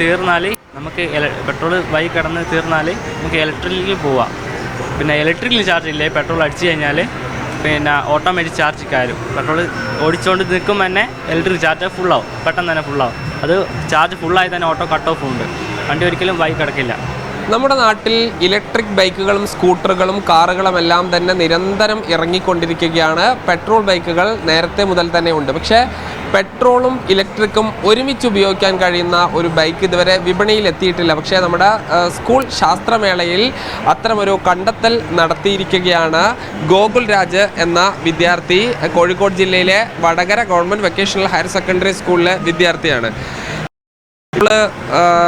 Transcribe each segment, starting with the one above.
തീർന്നാൽ നമുക്ക് petrol Y കടന്ന് തീർന്നാൽ നമുക്ക് ഇലക്ട്രിക്കിൽ പോവാം. പിന്നെ ഇലക്ട്രിക്കിൽ ചാർജ് ഇല്ലേ? പെട്രോൾ അടിച്ചു കഴിഞ്ഞാൽ പിന്നെ ഓട്ടോമാറ്റിക് ചാർജ് കയറും പെട്രോൾ ഓടിച്ചുകൊണ്ട് നിൽക്കും തന്നെ ഇലക്ട്രിക് ചാർജ് ഫുള്ളാവും പെട്ടെന്ന് തന്നെ ഫുള്ളാവും അത് ചാർജ് ഫുള്ളായി തന്നെ ഓട്ടോ കട്ട് ഓഫ് ഉണ്ട്. വണ്ടി ഒരിക്കലും ബൈക്ക് കിടക്കില്ല. നമ്മുടെ നാട്ടിൽ ഇലക്ട്രിക് ബൈക്കുകളും സ്കൂട്ടറുകളും കാറുകളും എല്ലാം തന്നെ നിരന്തരം ഇറങ്ങിക്കൊണ്ടിരിക്കുകയാണ്. പെട്രോൾ ബൈക്കുകൾ നേരത്തെ മുതൽ തന്നെ ഉണ്ട്. പക്ഷേ പെട്രോളും ഇലക്ട്രിക്കും ഒരുമിച്ച് ഉപയോഗിക്കാൻ കഴിയുന്ന ഒരു ബൈക്ക് ഇതുവരെ വിപണിയിൽ എത്തിയിട്ടില്ല പക്ഷേ നമ്മുടെ സ്കൂൾ ശാസ്ത്രമേളയിൽ അത്തരമൊരു കണ്ടെത്തൽ നടത്തിയിരിക്കുകയാണ് ഗോകുൽ രാജ് എന്ന വിദ്യാർത്ഥി. കോഴിക്കോട് ജില്ലയിലെ Vadakara government vocational higher secondary സ്കൂളിലെ വിദ്യാർത്ഥിയാണ്.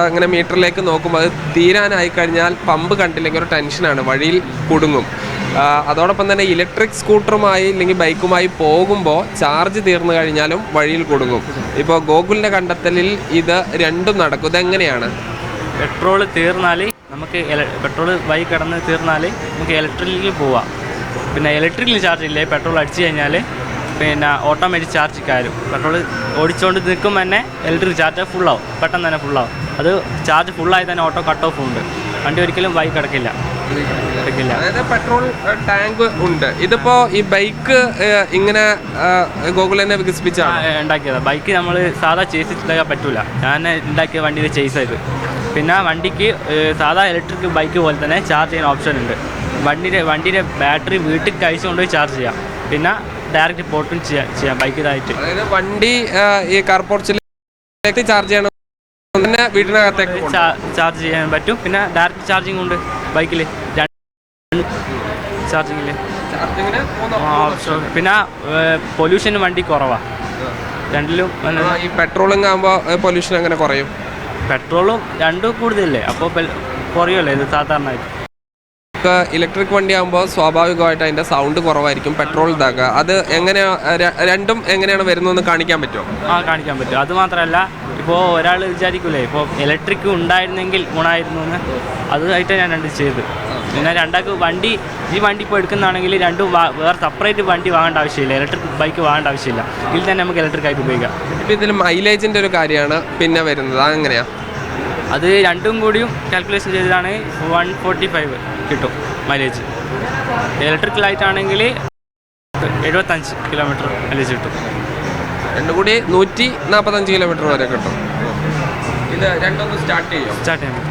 ഇങ്ങനെ മീറ്ററിലേക്ക് നോക്കുമ്പോൾ അത് തീരാനായി കഴിഞ്ഞാൽ പമ്പ് കണ്ടില്ലെങ്കിൽ ഒരു ടെൻഷനാണ് വഴിയിൽ കുടുങ്ങും. അതോടൊപ്പം തന്നെ ഇലക്ട്രിക് സ്കൂട്ടറുമായി അല്ലെങ്കിൽ ബൈക്കുമായി പോകുമ്പോൾ ചാർജ് തീർന്നു കഴിഞ്ഞാലും വഴിയിൽ കൊടുങ്ങും. ഇപ്പോൾ ഗോകുലിന്റെ കണ്ടെത്തലിൽ ഇത് രണ്ടും നടക്കും. ഇതെങ്ങനെയാണ്? പെട്രോൾ തീർന്നാൽ നമുക്ക് പെട്രോൾ ബൈക്ക് കടന്ന് തീർന്നാൽ നമുക്ക് ഇലക്ട്രിക്കിൽ പോവാം. പിന്നെ ഇലക്ട്രിക്കിൽ ചാർജ് ഇല്ലേ? പെട്രോൾ അടിച്ചു കഴിഞ്ഞാൽ പിന്നെ ഓട്ടോമാറ്റിക് ചാർജ് കയറും. പെട്രോൾ ഓടിച്ചുകൊണ്ട് നിൽക്കുമ്പോൾ തന്നെ ഇലക്ട്രിക് ചാർജ് ഫുള്ളാവും. പെട്ടെന്ന് തന്നെ ഫുള്ളാവും. അത് ചാർജ് ഫുള്ളായി തന്നെ ഓട്ടോ കട്ട് ഓഫ് ഉണ്ട് വണ്ടി ഒരിക്കലും ബൈക്ക് കിടക്കില്ല. അതായത് പെട്രോൾ ടാങ്ക് ഉണ്ട്. ഇതിപ്പോ ഈ ബൈക്ക് ഇങ്ങനെ ഗോകുൽ തന്നെ വികസിപ്പിച്ചാണ് ഉണ്ടാക്കിയതാ. ബൈക്ക് നമ്മൾ സാധാ ചേസ് പറ്റൂല. ഞാൻ ഉണ്ടാക്കിയ വണ്ടി ചേസ് ചെയ്ത് പിന്നെ വണ്ടിക്ക് സാധാ ഇലക്ട്രിക് ബൈക്ക് പോലെ തന്നെ ചാർജ് ചെയ്യാൻ ഓപ്ഷൻ ഉണ്ട്. വണ്ടിയുടെ വണ്ടിയുടെ ബാറ്ററി വീട്ടിൽ കഴിച്ചു കൊണ്ടുപോയി ചാർജ് ചെയ്യാം. പിന്നെ ഡയറക്റ്റ് പോർട്ടും ചെയ്യാം ചെയ്യാം ബൈക്ക് ഇതായിട്ട്. അതായത് വണ്ടി ഈ കാർപോർച്ചിൽ ചാർജ് ചെയ്യണം വീടിനകത്തേക്ക്. ചാർജ് ചെയ്യാൻ പറ്റും. പിന്നെ ഡയറക്റ്റ് ചാർജിങ് ഉണ്ട് ബൈക്കിൽ ചാർജിങ്ങിൽ പിന്നെ പൊല്യൂഷൻ വണ്ടി കുറവാ. രണ്ടിലും ഈ പെട്രോളും ആകുമ്പോൾ പൊല്യൂഷൻ അങ്ങനെ കുറയും? പെട്രോളും രണ്ടും കൂടുതലല്ലേ? അപ്പോൾ കുറയുമല്ലേ ഇത് സാധാരണയായിട്ട്. ഇലക്ട്രിക് വണ്ടി ആകുമ്പോൾ സ്വാഭാവികമായിട്ട് അതിന്റെ സൗണ്ട് കുറവായിരിക്കും പെട്രോൾ ഇതാക്കുക. അത് എങ്ങനെയാ രണ്ടും എങ്ങനെയാണ് വരുന്നതെന്ന് കാണിക്കാൻ പറ്റുമോ? ആ കാണിക്കാൻ പറ്റും. അത് മാത്രമല്ല ഇപ്പോൾ ഒരാൾ വിചാരിക്കൂലേ ഇപ്പോൾ ഇലക്ട്രിക് ഉണ്ടായിരുന്നെങ്കിൽ ഗുണമായിരുന്നു എന്ന് അതുമായിട്ട് ഞാൻ രണ്ട് ചെയ്ത്. പിന്നെ രണ്ടാൾക്ക് വണ്ടി ഈ വണ്ടി ഇപ്പോൾ എടുക്കുന്നതാണെങ്കിൽ രണ്ടും വേറെ സെപ്പറേറ്റ് വണ്ടി വാങ്ങേണ്ട ആവശ്യമില്ല. ഇലക്ട്രിക് ബൈക്ക് വാങ്ങേണ്ട ആവശ്യമില്ല. ഇതിൽ തന്നെ നമുക്ക് ഇലക്ട്രിക് ആയിട്ട് ഉപയോഗിക്കാം. ഇപ്പം ഇതിൽ മൈലേജിന്റെ ഒരു കാര്യമാണ് പിന്നെ വരുന്നത്. അതെങ്ങനെയാണ് അത് രണ്ടും കൂടിയും കാൽക്കുലേഷൻ ചെയ്തതാണ് വൺ ഫോർട്ടി ഫൈവ് കിട്ടും മൈലേജ് ഇലക്ട്രിക്കലായിട്ടാണെങ്കിൽ എഴുപത്തഞ്ച് കിലോമീറ്റർ മൈലേജ് കിട്ടും. രണ്ടും കൂടി നൂറ്റി നാൽപ്പത്തഞ്ച് കിലോമീറ്റർ വരെ കിട്ടും. ഇത് രണ്ടൊന്ന് സ്റ്റാർട്ട് ചെയ്യും? സ്റ്റാർട്ട് ചെയ്യാം.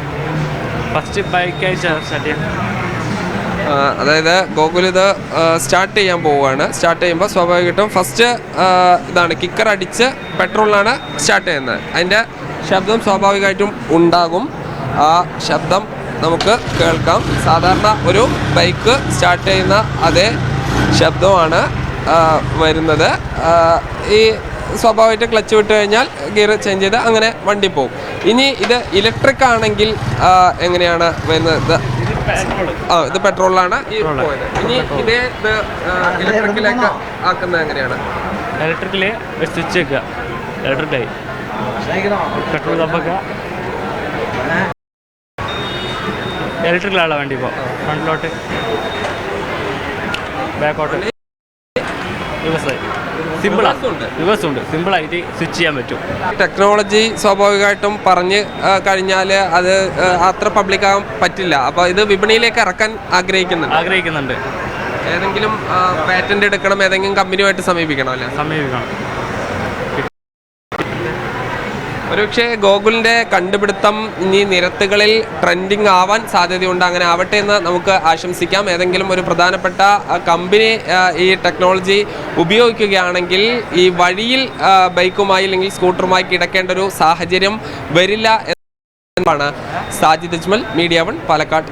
ഫസ്റ്റ് ബൈക്കായി സ്റ്റാർട്ട് ചെയ്യാം. അതായത് ഗോകുൽ ഇത് സ്റ്റാർട്ട് ചെയ്യാൻ പോവുകയാണ്. സ്റ്റാർട്ട് ചെയ്യുമ്പോൾ സ്വാഭാവികമായിട്ടും ഫസ്റ്റ് ഇതാണ് കിക്കർ അടിച്ച് പെട്രോളിലാണ് സ്റ്റാർട്ട് ചെയ്യുന്നത്. അതിന്റെ ശബ്ദം സ്വാഭാവികമായിട്ടും ഉണ്ടാകും. ആ ശബ്ദം നമുക്ക് കേൾക്കാം. സാധാരണ ഒരു ബൈക്ക് സ്റ്റാർട്ട് ചെയ്യുന്ന അതേ ശബ്ദമാണ് വരുന്നത്. ഈ സ്വാഭാവികമായിട്ട് ക്ലച്ച് വിട്ട് കഴിഞ്ഞാൽ ഗിയർ ചേഞ്ച് ചെയ്ത് അങ്ങനെ വണ്ടി പോകും. ഇനി ഇത് ഇലക്ട്രിക് ആണെങ്കിൽ എങ്ങനെയാണ് വരുന്നത്? ആ ഇത് പെട്രോളിലാണ് ഈ പോയത്. ഇനി ഇതേ ഇത് ഇലക്ട്രിക്കിലേക്ക് ആക്കുന്നത് എങ്ങനെയാണ്? ഇലക്ട്രിക്കിൽ സ്വിച്ച് വെക്കുക. ഇലക്ട്രിക്കായി പെട്രോൾ ഇലക്ട്രിക്കലാണ് വണ്ടി ഇപ്പോൾ ഫ്രണ്ടിലോട്ട് ബാക്കോട്ട് റിവേഴ്സായി സിമ്പിളാണ്. റിവേഴ്സ് ഉണ്ട്. സിമ്പിളായിട്ട് സ്വിച്ച് ചെയ്യാൻ പറ്റും. ടെക്നോളജി സ്വാഭാവികമായിട്ടും പറഞ്ഞ് കഴിഞ്ഞാൽ അത് അത്ര പബ്ലിക് ആകാൻ പറ്റില്ല. അപ്പോൾ ഇത് വിപണിയിലേക്ക് ഇറക്കാൻ ആഗ്രഹിക്കുന്നുണ്ട്. ആഗ്രഹിക്കുന്നുണ്ട്. ഏതെങ്കിലും പാറ്റന്റ് എടുക്കണം ഏതെങ്കിലും കമ്പനിയുമായിട്ട് സമീപിക്കണം അല്ലേ? സമീപിക്കണം. ഒരുപക്ഷെ ഗോകുലിന്റെ കണ്ടുപിടുത്തം ഇനി നിരത്തുകളിൽ ട്രെൻഡിങ് ആവാൻ സാധ്യതയുണ്ട്. അങ്ങനെ ആവട്ടെ എന്ന് നമുക്ക് ആശംസിക്കാം. ഏതെങ്കിലും ഒരു പ്രധാനപ്പെട്ട കമ്പനി ഈ ടെക്നോളജി ഉപയോഗിക്കുകയാണെങ്കിൽ ഈ വഴിയിൽ ബൈക്കുമായി അല്ലെങ്കിൽ സ്കൂട്ടറുമായി കിടക്കേണ്ട ഒരു സാഹചര്യം വരില്ല എന്നാണ് സാജിദ് അജ്മൽ മീഡിയ വൺ പാലക്കാട്.